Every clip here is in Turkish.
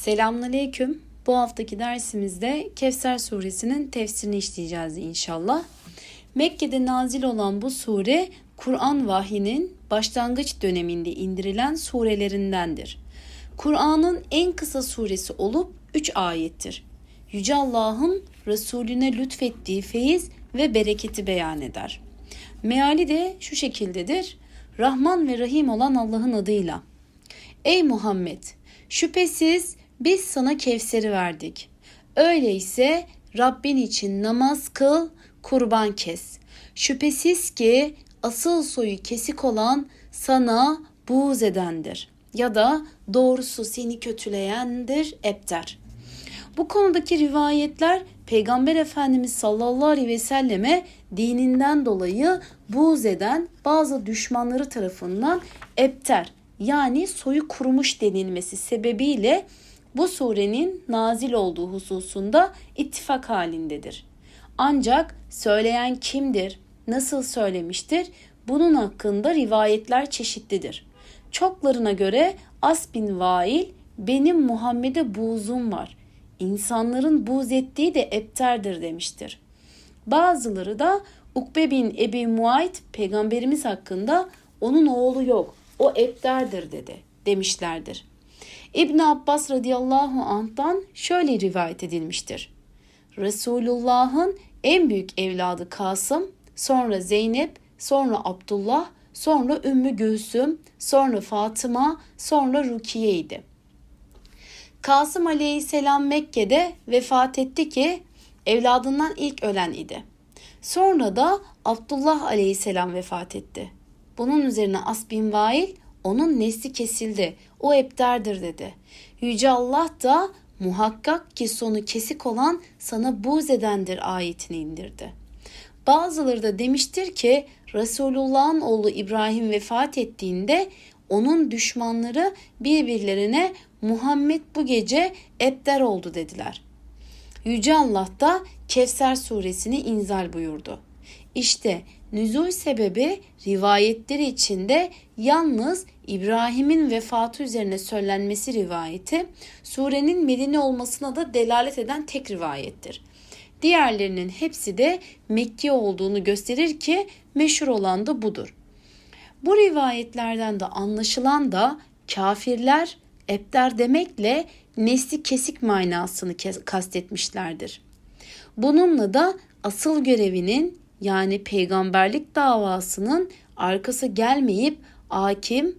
Selamünaleyküm. Bu haftaki dersimizde Kevser suresinin tefsirini işleyeceğiz inşallah. Mekke'de nazil olan bu sure Kur'an vahyinin başlangıç döneminde indirilen surelerindendir. Kur'an'ın en kısa suresi olup 3 ayettir. Yüce Allah'ın Resulüne lütfettiği feyiz ve bereketi beyan eder. Meali de şu şekildedir. Rahman ve Rahim olan Allah'ın adıyla. Ey Muhammed! Şüphesiz biz sana Kevser'i verdik. Öyleyse Rabbin için namaz kıl, kurban kes. Şüphesiz ki asıl soyu kesik olan sana buğz edendir. Ya da doğrusu seni kötüleyendir ebter. Bu konudaki rivayetler Peygamber Efendimiz sallallahu aleyhi ve selleme dininden dolayı buğz eden bazı düşmanları tarafından ebter yani soyu kurumuş denilmesi sebebiyle bu surenin nazil olduğu hususunda ittifak halindedir. Ancak söyleyen kimdir, nasıl söylemiştir bunun hakkında rivayetler çeşitlidir. Çoklarına göre As bin Vail benim Muhammed'e buğzum var. İnsanların buğz ettiği de epterdir demiştir. Bazıları da Ukbe bin Ebi Muayt peygamberimiz hakkında onun oğlu yok o epterdir dedi demişlerdir. İbn Abbas radıyallahu anh'tan şöyle rivayet edilmiştir. Resulullah'ın en büyük evladı Kasım, sonra Zeynep, sonra Abdullah, sonra Ümmü Gülsüm, sonra Fatıma, sonra Rukiye idi. Kasım aleyhisselam Mekke'de vefat etti ki evladından ilk ölen idi. Sonra da Abdullah aleyhisselam vefat etti. Bunun üzerine As bin Vail onun nesli kesildi. O ebderdir dedi. Yüce Allah da muhakkak ki sonu kesik olan sana buğz edendir ayetini indirdi. Bazıları da demiştir ki Resulullah'ın oğlu İbrahim vefat ettiğinde onun düşmanları birbirlerine Muhammed bu gece ebder oldu dediler. Yüce Allah da Kevser suresini inzal buyurdu. İşte nüzul sebebi rivayetleri içinde yalnız İbrahim'in vefatı üzerine söylenmesi rivayeti surenin Medine olmasına da delalet eden tek rivayettir. Diğerlerinin hepsi de Mekke olduğunu gösterir ki meşhur olan da budur. Bu rivayetlerden de anlaşılan da kafirler ebder demekle nesli kesik manasını kastetmişlerdir. Bununla da asıl görevinin yani peygamberlik davasının arkası gelmeyip hakim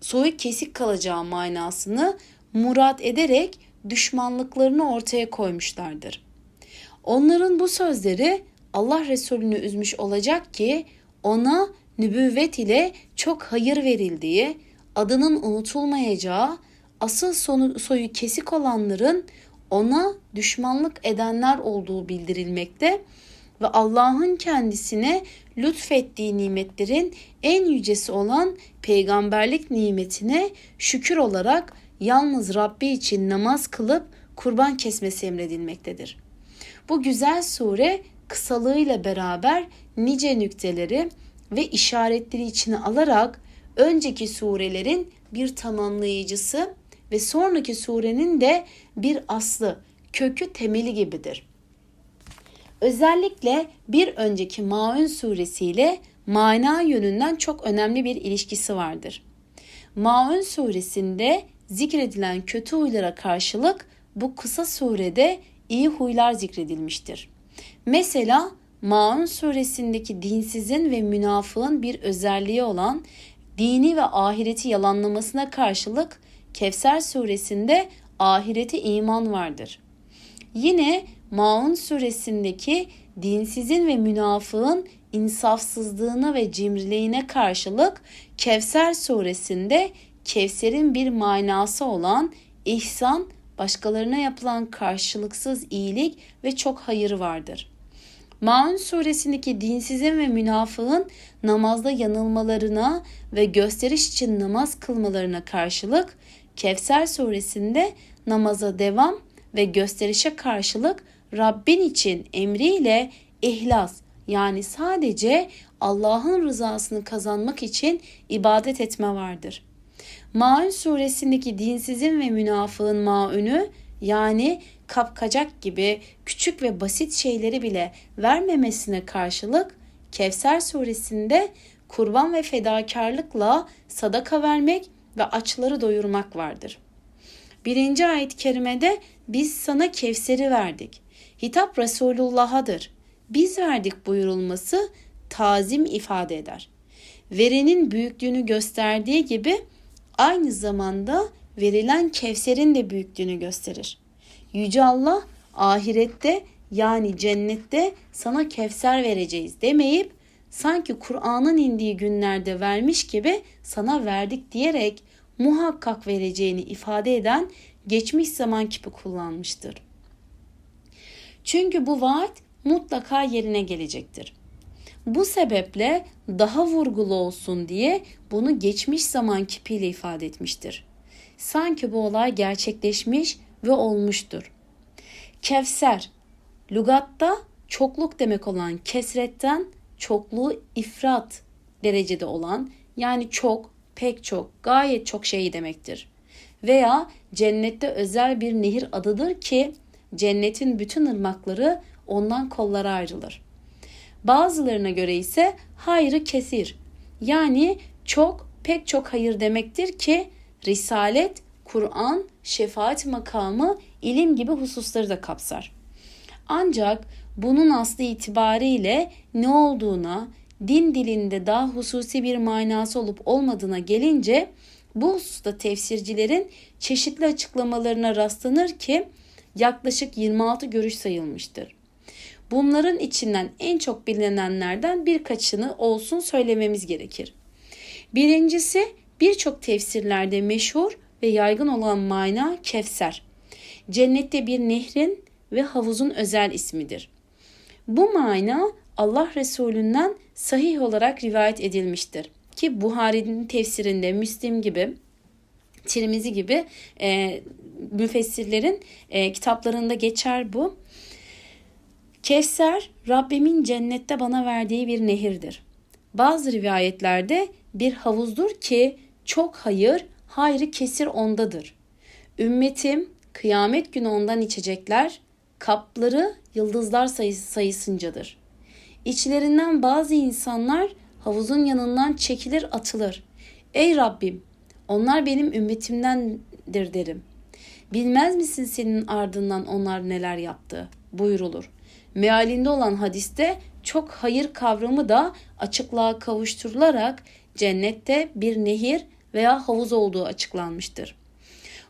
soyu kesik kalacağı manasını murat ederek düşmanlıklarını ortaya koymuşlardır. Onların bu sözleri Allah Resulü'nü üzmüş olacak ki ona nübüvvet ile çok hayır verildiği, adının unutulmayacağı, asıl sonu, soyu kesik olanların ona düşmanlık edenler olduğu bildirilmekte ve Allah'ın kendisine lütfettiği nimetlerin en yücesi olan peygamberlik nimetine şükür olarak yalnız Rabbi için namaz kılıp kurban kesmesi emredilmektedir. Bu güzel sure kısalığıyla beraber nice nükteleri ve işaretleri içine alarak önceki surelerin bir tamamlayıcısı ve sonraki surenin de bir aslı, kökü temeli gibidir. Özellikle bir önceki Maun suresiyle mana yönünden çok önemli bir ilişkisi vardır. Maun suresinde zikredilen kötü huylara karşılık bu kısa surede iyi huylar zikredilmiştir. Mesela Maun suresindeki dinsizin ve münafığın bir özelliği olan dini ve ahireti yalanlamasına karşılık Kevser suresinde ahireti iman vardır. Yine Maun suresindeki dinsizin ve münafığın insafsızlığına ve cimriliğine karşılık Kevser suresinde Kevser'in bir manası olan ihsan, başkalarına yapılan karşılıksız iyilik ve çok hayır vardır. Maun suresindeki dinsizin ve münafığın namazda yanılmalarına ve gösteriş için namaz kılmalarına karşılık Kevser suresinde namaza devam ve gösterişe karşılık Rabbin için emriyle ihlas yani sadece Allah'ın rızasını kazanmak için ibadet etme vardır. Maun suresindeki dinsizin ve münafığın maünü yani kapkacak gibi küçük ve basit şeyleri bile vermemesine karşılık Kevser suresinde kurban ve fedakarlıkla sadaka vermek ve açları doyurmak vardır. Birinci ayet-i kerimede biz sana Kevser'i verdik. Hitap Resulullah'adır. Biz verdik buyurulması tazim ifade eder. Verenin büyüklüğünü gösterdiği gibi aynı zamanda verilen Kevser'in de büyüklüğünü gösterir. Yüce Allah ahirette yani cennette sana Kevser vereceğiz demeyip sanki Kur'an'ın indiği günlerde vermiş gibi sana verdik diyerek muhakkak vereceğini ifade eden geçmiş zaman kipi kullanmıştır. Çünkü bu vaat mutlaka yerine gelecektir. Bu sebeple daha vurgulu olsun diye bunu geçmiş zaman kipiyle ifade etmiştir. Sanki bu olay gerçekleşmiş ve olmuştur. Kevser, lugatta çokluk demek olan kesretten çokluğu ifrat derecede olan yani çok, pek çok, gayet çok şey demektir. Veya cennette özel bir nehir adıdır ki cennetin bütün ırmakları ondan kollara ayrılır. Bazılarına göre ise hayrı kesir. Yani çok pek çok hayır demektir ki risalet, Kur'an, şefaat makamı, ilim gibi hususları da kapsar. Ancak bunun aslı itibariyle ne olduğuna, din dilinde daha hususi bir manası olup olmadığına gelince bu hususta tefsircilerin çeşitli açıklamalarına rastlanır ki yaklaşık 26 görüş sayılmıştır. Bunların içinden en çok bilinenlerden birkaçını olsun söylememiz gerekir. Birincisi birçok tefsirlerde meşhur ve yaygın olan mana Kevser. Cennette bir nehrin ve havuzun özel ismidir. Bu mana Allah Resulü'nden sahih olarak rivayet edilmiştir. Ki Buhari'nin tefsirinde Müslim gibi Tirmizi gibi e, müfessirlerin e, kitaplarında geçer bu. Kevser Rabbimin cennette bana verdiği bir nehirdir. Bazı rivayetlerde bir havuzdur ki çok hayır, hayrı kesir ondadır. Ümmetim kıyamet günü ondan içecekler, kapları yıldızlar sayısı sayısıncadır. İçlerinden bazı insanlar havuzun yanından çekilir atılır. Ey Rabbim onlar benim ümmetimdendir derim. Bilmez misin senin ardından onlar neler yaptı buyurulur. Mealinde olan hadiste çok hayır kavramı da açıklığa kavuşturularak cennette bir nehir veya havuz olduğu açıklanmıştır.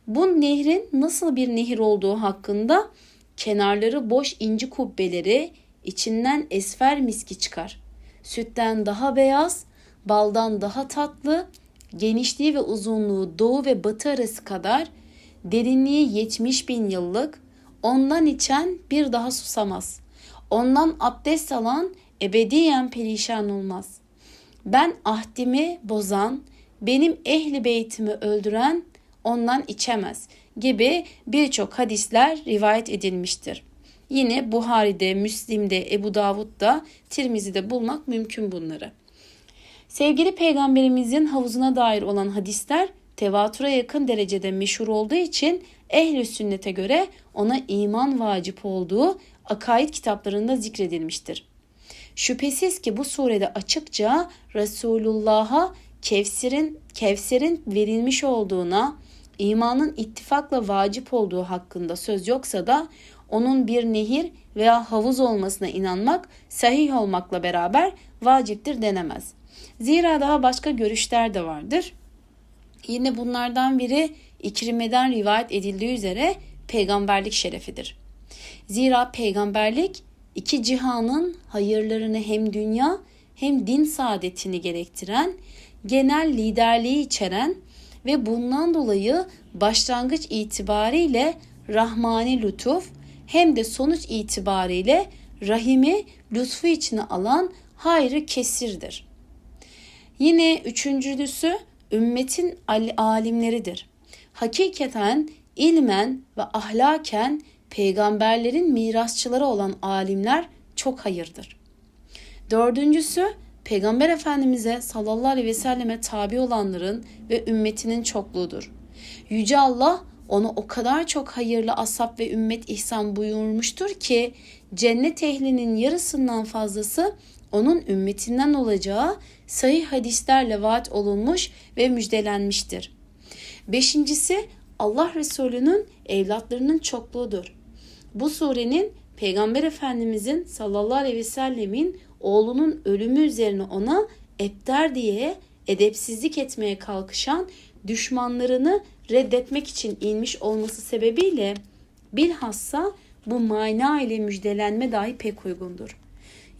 Bu nehrin nasıl bir nehir olduğu hakkında kenarları boş inci kubbeleri, içinden esfer miski çıkar. Sütten daha beyaz, baldan daha tatlı, genişliği ve uzunluğu doğu ve batı arası kadar, derinliği 70 bin yıllık, ondan içen bir daha susamaz. Ondan abdest alan ebediyen perişan olmaz. Ben ahdimi bozan, benim ehli beytimi öldüren ondan içemez gibi birçok hadisler rivayet edilmiştir. Yine Buhari'de, Müslim'de, Ebu Davud'da, Tirmizi'de bulmak mümkün bunları. Sevgili peygamberimizin havuzuna dair olan hadisler tevatüre yakın derecede meşhur olduğu için ehli sünnete göre ona iman vacip olduğu akaid kitaplarında zikredilmiştir. Şüphesiz ki bu surede açıkça Resulullah'a Kevser'in Kevser'in verilmiş olduğuna, imanın ittifakla vacip olduğu hakkında söz yoksa da onun bir nehir veya havuz olmasına inanmak sahih olmakla beraber vaciptir denemez. Zira daha başka görüşler de vardır. Yine bunlardan biri İkrime'den rivayet edildiği üzere peygamberlik şerefidir. Zira peygamberlik iki cihanın hayırlarını hem dünya hem din saadetini gerektiren, genel liderliği içeren ve bundan dolayı başlangıç itibariyle rahmani lütuf hem de sonuç itibariyle rahimi lütfu içine alan hayrı kesirdir. Yine üçüncüsü ümmetin alimleridir. Hakikaten ilmen ve ahlaken peygamberlerin mirasçıları olan alimler çok hayırdır. Dördüncüsü Peygamber Efendimiz'e sallallahu aleyhi ve selleme tabi olanların ve ümmetinin çokluğudur. Yüce Allah onu o kadar çok hayırlı asap ve ümmet ihsan buyurmuştur ki cennet ehlinin yarısından fazlası onun ümmetinden olacağı sahih hadislerle vaat olunmuş ve müjdelenmiştir. Beşincisi Allah Resulü'nün evlatlarının çokluğudur. Bu surenin Peygamber Efendimizin sallallahu aleyhi ve sellemin oğlunun ölümü üzerine ona epter diye edepsizlik etmeye kalkışan düşmanlarını reddetmek için inmiş olması sebebiyle bilhassa bu mana ile müjdelenme dahi pek uygundur.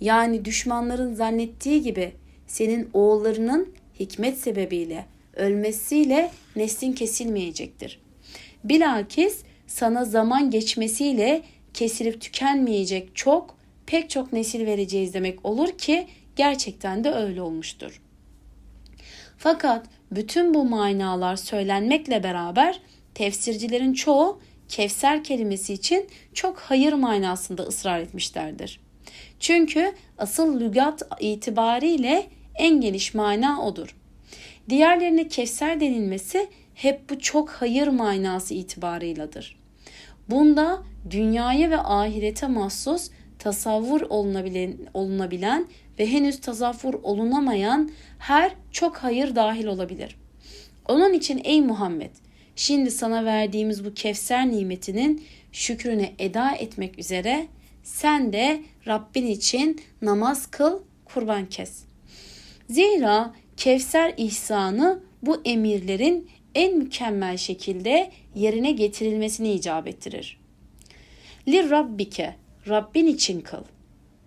Yani düşmanların zannettiği gibi senin oğullarının hikmet sebebiyle ölmesiyle neslin kesilmeyecektir. Bilakis sana zaman geçmesiyle kesilip tükenmeyecek çok, pek çok nesil vereceğiz demek olur ki gerçekten de öyle olmuştur. Fakat bütün bu manalar söylenmekle beraber tefsircilerin çoğu Kevser kelimesi için çok hayır manasında ısrar etmişlerdir. Çünkü asıl lügat itibariyle en geniş mana odur. Diğerlerine Kevser denilmesi hep bu çok hayır manası itibarıyladır. Bunda dünyaya ve ahirete mahsus tasavvur olunabilen, olunabilen ve henüz tasavvur olunamayan her çok hayır dahil olabilir. Onun için ey Muhammed şimdi sana verdiğimiz bu Kevser nimetinin şükrünü eda etmek üzere sen de Rabbin için namaz kıl, kurban kes. Zira Kevser ihsanı bu emirlerin en mükemmel şekilde yerine getirilmesini icap ettirir. Li Rabbike, Rabbin için kıl.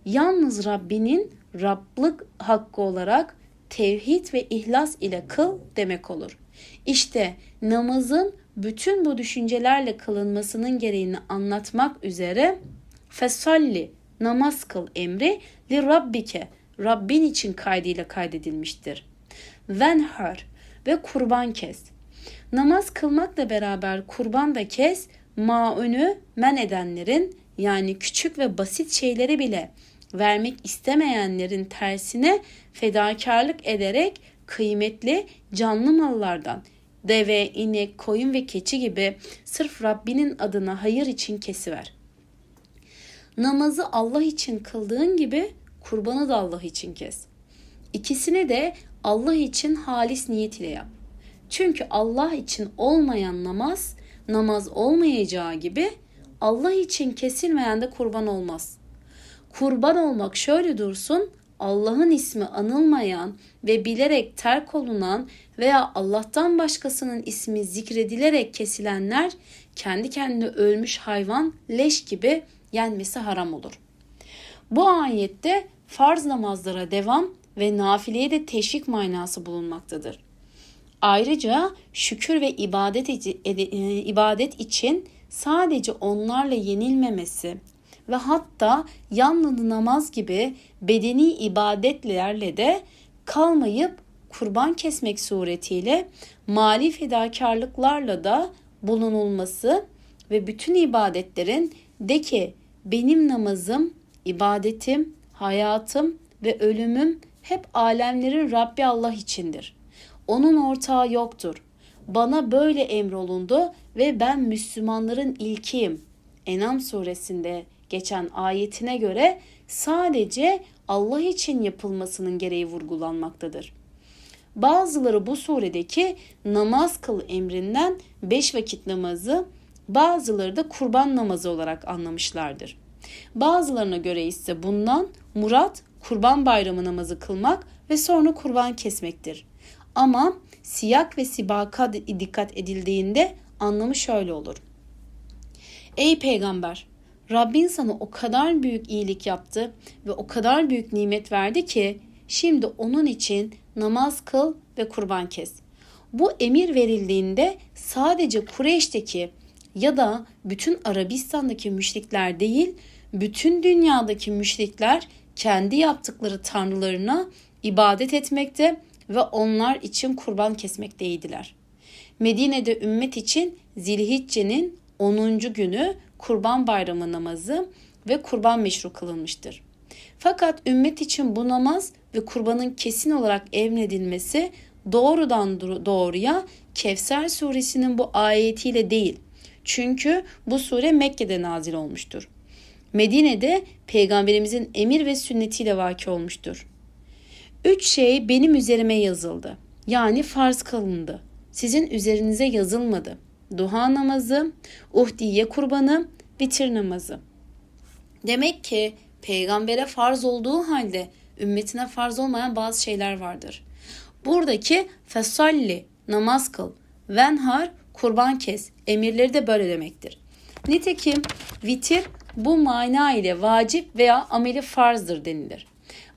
Yalnız Rabbinin Rablık hakkı olarak tevhid ve ihlas ile kıl demek olur. İşte namazın bütün bu düşüncelerle kılınmasının gereğini anlatmak üzere fesalli namaz kıl emri li rabbike Rabbin için kaydıyla kaydedilmiştir. Venhar ve kurban kes. Namaz kılmakla beraber kurban da kes, maünü men edenlerin yani küçük ve basit şeyleri bile vermek istemeyenlerin tersine fedakarlık ederek kıymetli canlı mallardan deve, inek, koyun ve keçi gibi sırf Rabbinin adına hayır için kesiver. Namazı Allah için kıldığın gibi kurbanı da Allah için kes. İkisini de Allah için halis niyet ile yap. Çünkü Allah için olmayan namaz, namaz olmayacağı gibi Allah için kesilmeyen de kurban olmaz. Kurban olmak şöyle dursun, Allah'ın ismi anılmayan ve bilerek terk olunan veya Allah'tan başkasının ismi zikredilerek kesilenler kendi kendine ölmüş hayvan leş gibi yenmesi haram olur. Bu ayette farz namazlara devam ve nafileye de teşvik manası bulunmaktadır. Ayrıca şükür ve ibadet, e, ibadet için sadece onlarla yenilmemesi ve hatta yalnız namaz gibi bedeni ibadetlerle de kalmayıp kurban kesmek suretiyle mali fedakarlıklarla da bulunulması ve bütün ibadetlerin de ki benim namazım, ibadetim, hayatım ve ölümüm hep alemlerin Rabbi Allah içindir. Onun ortağı yoktur. Bana böyle emrolundu ve ben Müslümanların ilkiyim. Enam suresinde geçen ayetine göre sadece Allah için yapılmasının gereği vurgulanmaktadır. Bazıları bu suredeki namaz kıl emrinden beş vakit namazı, bazıları da kurban namazı olarak anlamışlardır. Bazılarına göre ise bundan murat kurban bayramı namazı kılmak ve sonra kurban kesmektir. Ama siyak ve sibaka dikkat edildiğinde anlamı şöyle olur. Ey peygamber Rabbin sana o kadar büyük iyilik yaptı ve o kadar büyük nimet verdi ki şimdi onun için namaz kıl ve kurban kes. Bu emir verildiğinde sadece Kureyş'teki ya da bütün Arabistan'daki müşrikler değil, bütün dünyadaki müşrikler kendi yaptıkları tanrılarına ibadet etmekte ve onlar için kurban kesmekteydiler. Medine'de ümmet için Zilhicce'nin 10. günü Kurban Bayramı namazı ve kurban meşru kılınmıştır. Fakat ümmet için bu namaz ve kurbanın kesin olarak emredilmesi doğrudan doğruya Kevser suresinin bu ayetiyle değil. Çünkü bu sure Mekke'de nazil olmuştur. Medine'de peygamberimizin emir ve sünnetiyle vaki olmuştur. Üç şey benim üzerime yazıldı. Yani farz kılındı. Sizin üzerinize yazılmadı. Duha namazı, uhdiye kurbanı, bitir namazı. Demek ki peygambere farz olduğu halde ümmetine farz olmayan bazı şeyler vardır. Buradaki fesalli namaz kıl, venhar kurban kes emirleri de böyle demektir. Nitekim vitir bu mana ile vacip veya ameli farzdır denilir.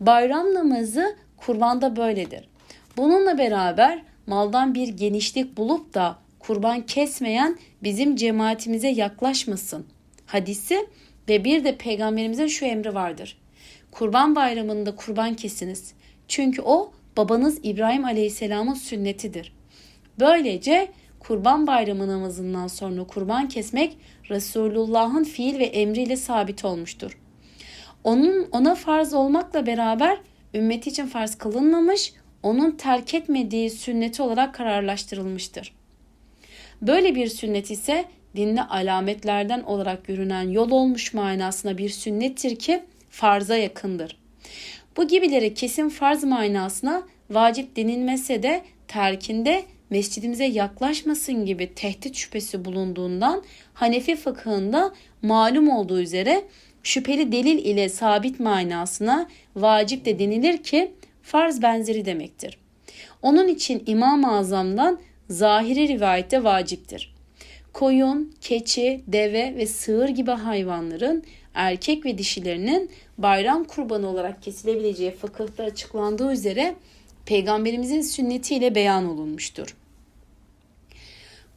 Bayram namazı kurbanda böyledir. Bununla beraber maldan bir genişlik bulup da kurban kesmeyen bizim cemaatimize yaklaşmasın. Hadisi ve bir de peygamberimizin şu emri vardır. Kurban bayramında kurban kesiniz. Çünkü o babanız İbrahim Aleyhisselam'ın sünnetidir. Böylece Kurban Bayramı namazından sonra kurban kesmek Resulullah'ın fiil ve emriyle sabit olmuştur. Onun ona farz olmakla beraber ümmeti için farz kılınmamış, onun terk etmediği sünneti olarak kararlaştırılmıştır. Böyle bir sünnet ise dinde alametlerden olarak görünen yol olmuş manasına bir sünnettir ki farza yakındır. Bu gibileri kesin farz manasına vacip denilmese de terkinde mescidimize yaklaşmasın gibi tehdit şüphesi bulunduğundan Hanefi fıkhında malum olduğu üzere şüpheli delil ile sabit manasına vacip de denilir ki farz benzeri demektir. Onun için İmam-ı Azam'dan zahiri rivayette vaciptir. Koyun, keçi, deve ve sığır gibi hayvanların erkek ve dişilerinin bayram kurbanı olarak kesilebileceği fıkıhta açıklandığı üzere peygamberimizin sünnetiyle beyan olunmuştur.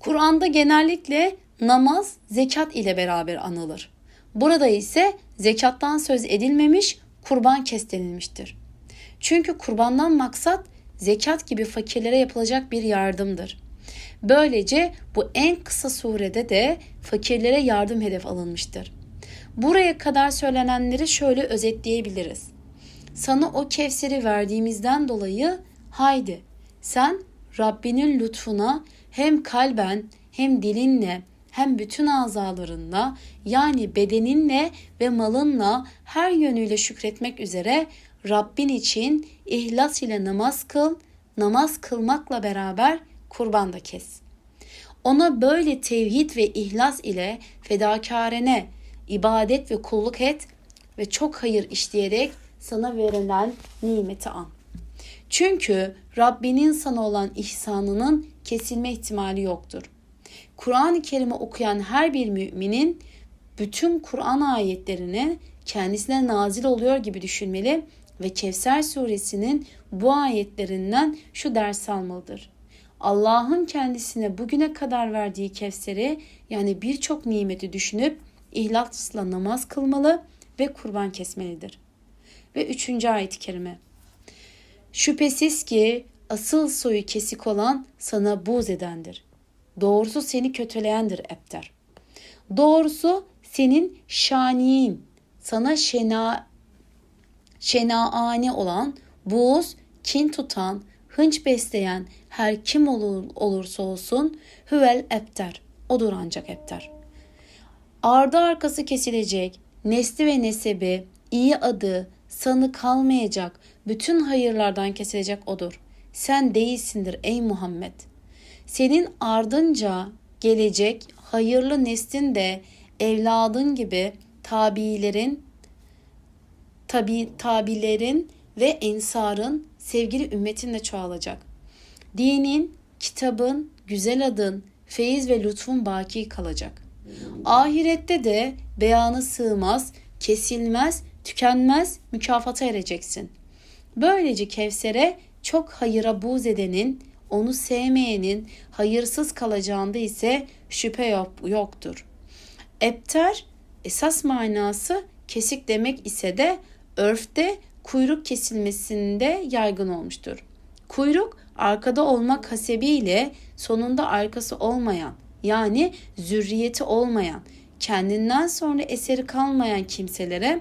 Kur'an'da genellikle namaz zekat ile beraber anılır. Burada ise zekattan söz edilmemiş, kurban kes denilmiştir. Çünkü kurbandan maksat zekat gibi fakirlere yapılacak bir yardımdır. Böylece bu en kısa surede de fakirlere yardım hedef alınmıştır. Buraya kadar söylenenleri şöyle özetleyebiliriz. Sana o Kevser'i verdiğimizden dolayı haydi sen Rabbinin lütfuna hem kalben hem dilinle hem bütün azalarınla yani bedeninle ve malınla her yönüyle şükretmek üzere Rabbin için ihlas ile namaz kıl, namaz kılmakla beraber kurban da kes. Ona böyle tevhid ve ihlas ile fedakarene ibadet ve kulluk et ve çok hayır işleyerek sana verilen nimeti an. Çünkü Rabbinin sana olan ihsanının kesilme ihtimali yoktur. Kur'an-ı Kerim'i okuyan her bir müminin bütün Kur'an ayetlerini kendisine nazil oluyor gibi düşünmeli ve Kevser suresinin bu ayetlerinden şu ders almalıdır. Allah'ın kendisine bugüne kadar verdiği Kevser'i yani birçok nimeti düşünüp ihlasla namaz kılmalı ve kurban kesmelidir. Ve üçüncü ayet-i kerime. Şüphesiz ki asıl soyu kesik olan sana buğz edendir. Doğrusu seni kötüleyendir Ebter. Doğrusu senin şaniyin, sana şena, şenaane olan, buğz, kin tutan, hınç besleyen her kim olur, olursa olsun hüvel Ebter. Odur ancak Ebter. Ardı arkası kesilecek, nesli ve nesebi, iyi adı, sanı kalmayacak, bütün hayırlardan kesilecek odur. Sen değilsindir ey Muhammed. Senin ardınca gelecek hayırlı neslin de evladın gibi tabilerin, tabi, tabilerin ve ensarın sevgili ümmetinle çoğalacak. Dinin, kitabın, güzel adın, feyiz ve lütfun baki kalacak. Ahirette de beyanı sığmaz, kesilmez, tükenmez mükafata ereceksin. Böylece Kevser'e çok hayıra buğz edenin, onu sevmeyenin hayırsız kalacağında ise şüphe yok, yoktur. Epter esas manası kesik demek ise de örfte kuyruk kesilmesinde yaygın olmuştur. Kuyruk arkada olmak hasebiyle sonunda arkası olmayan yani zürriyeti olmayan, kendinden sonra eseri kalmayan kimselere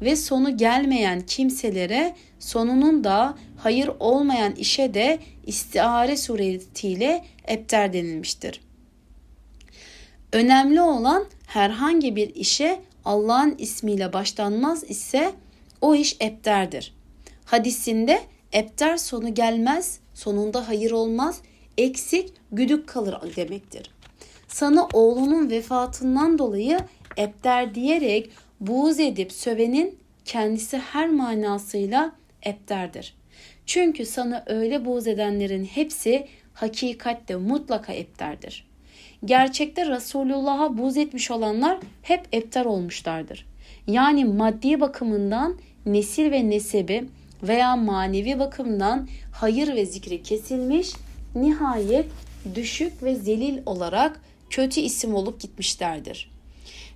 ve sonu gelmeyen kimselere sonunun da hayır olmayan işe de istiare suretiyle ebter denilmiştir. Önemli olan herhangi bir işe Allah'ın ismiyle başlanmaz ise o iş ebterdir. Hadisinde ebter sonu gelmez, sonunda hayır olmaz, eksik, güdük kalır demektir. Sana oğlunun vefatından dolayı ebter diyerek buğz edip sövenin kendisi her manasıyla ebterdir. Çünkü sana öyle buğz edenlerin hepsi hakikatte mutlaka ebterdir. Gerçekte Resulullah'a buğz etmiş olanlar hep ebter olmuşlardır. Yani maddi bakımından nesil ve nesebi veya manevi bakımdan hayır ve zikri kesilmiş, nihayet düşük ve zelil olarak kötü isim olup gitmişlerdir.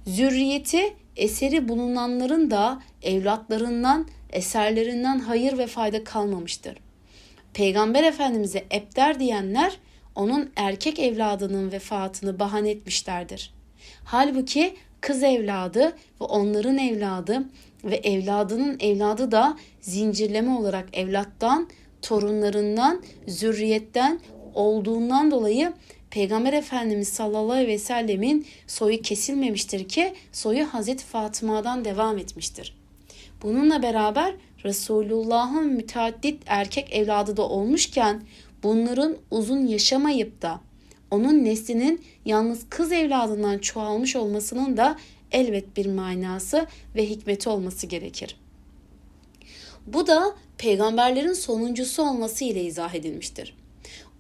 Zürriyeti eseri bulunanların da evlatlarından, eserlerinden hayır ve fayda kalmamıştır. Peygamber Efendimiz'e ebder diyenler onun erkek evladının vefatını bahane etmişlerdir. Halbuki kız evladı ve onların evladı ve evladının evladı da zincirleme olarak evlattan, torunlarından, zürriyetten olduğundan dolayı Peygamber Efendimiz sallallahu aleyhi ve sellemin soyu kesilmemiştir ki soyu Hazreti Fatıma'dan devam etmiştir. Bununla beraber Resulullah'ın müteaddit erkek evladı da olmuşken bunların uzun yaşamayıp da onun neslinin yalnız kız evladından çoğalmış olmasının da elbet bir manası ve hikmeti olması gerekir. Bu da peygamberlerin sonuncusu olması ile izah edilmiştir.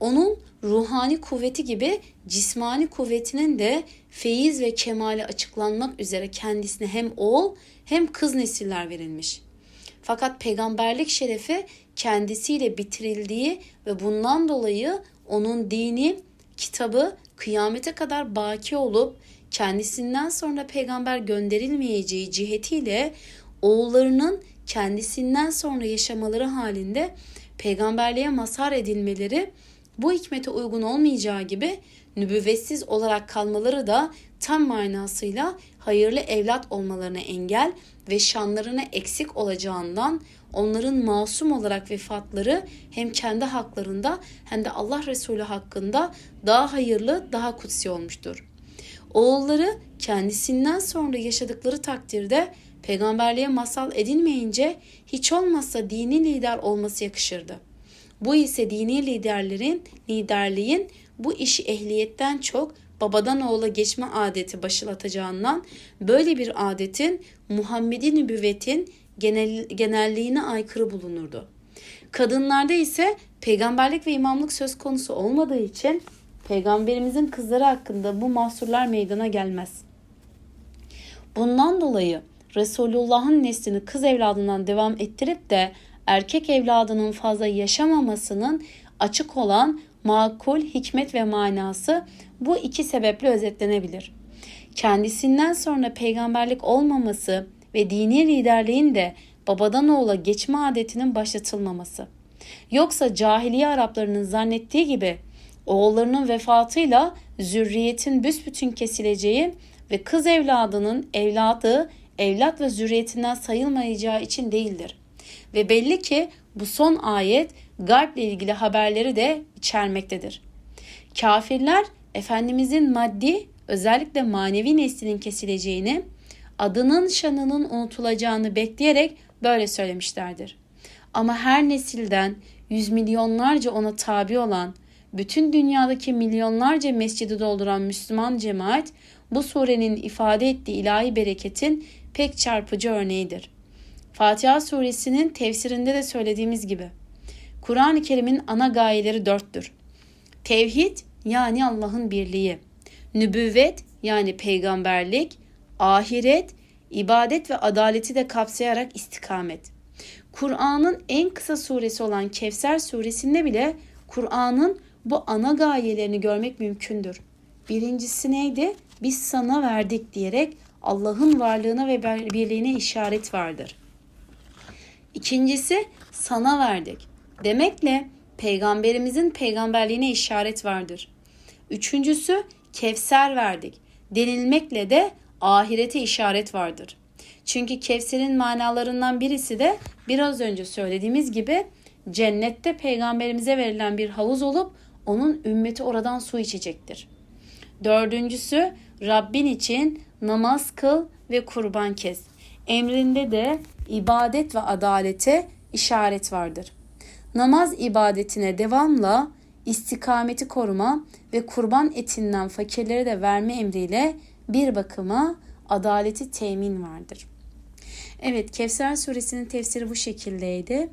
Onun ruhani kuvveti gibi cismani kuvvetinin de feyiz ve kemale açıklanmak üzere kendisine hem oğul hem kız nesiller verilmiş. Fakat peygamberlik şerefi kendisiyle bitirildiği ve bundan dolayı onun dini, kitabı kıyamete kadar baki olup kendisinden sonra peygamber gönderilmeyeceği cihetiyle oğullarının kendisinden sonra yaşamaları halinde peygamberliğe mazhar edilmeleri bu hikmete uygun olmayacağı gibi nübüvvetsiz olarak kalmaları da tam manasıyla hayırlı evlat olmalarına engel ve şanlarına eksik olacağından onların masum olarak vefatları hem kendi haklarında hem de Allah Resulü hakkında daha hayırlı, daha kutsi olmuştur. Oğulları kendisinden sonra yaşadıkları takdirde peygamberliğe masal edilmeyince hiç olmazsa dini lider olması yakışırdı. Bu ise dini liderlerin liderliğin bu işi ehliyetten çok babadan oğula geçme adeti başlatacağından böyle bir adetin Muhammedi nübüvvetin genel, genelliğine aykırı bulunurdu. Kadınlarda ise peygamberlik ve imamlık söz konusu olmadığı için peygamberimizin kızları hakkında bu mahsurlar meydana gelmez. Bundan dolayı Resulullah'ın neslini kız evladından devam ettirip de erkek evladının fazla yaşamamasının açık olan makul, hikmet ve manası bu iki sebeple özetlenebilir. Kendisinden sonra peygamberlik olmaması ve dini liderliğin de babadan oğula geçme adetinin başlatılmaması. Yoksa cahiliye Araplarının zannettiği gibi oğullarının vefatıyla zürriyetin büsbütün kesileceği ve kız evladının evladı evlat ve zürriyetinden sayılmayacağı için değildir. Ve belli ki bu son ayet garp ile ilgili haberleri de içermektedir. Kafirler Efendimizin maddi özellikle manevi neslinin kesileceğini, adının şanının unutulacağını bekleyerek böyle söylemişlerdir. Ama her nesilden yüz milyonlarca ona tabi olan, bütün dünyadaki milyonlarca mescidi dolduran Müslüman cemaat bu surenin ifade ettiği ilahi bereketin pek çarpıcı örneğidir. Fatiha suresinin tefsirinde de söylediğimiz gibi Kur'an-ı Kerim'in ana gayeleri dörttür. Tevhid yani Allah'ın birliği, nübüvvet yani peygamberlik, ahiret, ibadet ve adaleti de kapsayarak istikamet. Kur'an'ın en kısa suresi olan Kevser suresinde bile Kur'an'ın bu ana gayelerini görmek mümkündür. Birincisi neydi? Biz sana verdik diyerek Allah'ın varlığına ve birliğine işaret vardır. İkincisi sana verdik. Demekle peygamberimizin peygamberliğine işaret vardır. Üçüncüsü Kevser verdik denilmekle de ahirete işaret vardır. Çünkü Kevser'in manalarından birisi de biraz önce söylediğimiz gibi cennette peygamberimize verilen bir havuz olup onun ümmeti oradan su içecektir. Dördüncüsü Rabbin için namaz kıl ve kurban kes. Emrinde de ibadet ve adalete işaret vardır. Namaz ibadetine devamla istikameti koruma ve kurban etinden fakirlere de verme emriyle bir bakıma adaleti temin vardır. Evet Kevser suresinin tefsiri bu şekildeydi.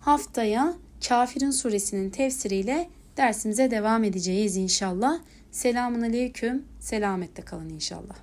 Haftaya Kafirin suresinin tefsiriyle dersimize devam edeceğiz inşallah. Selamun aleyküm. Selametle kalın inşallah.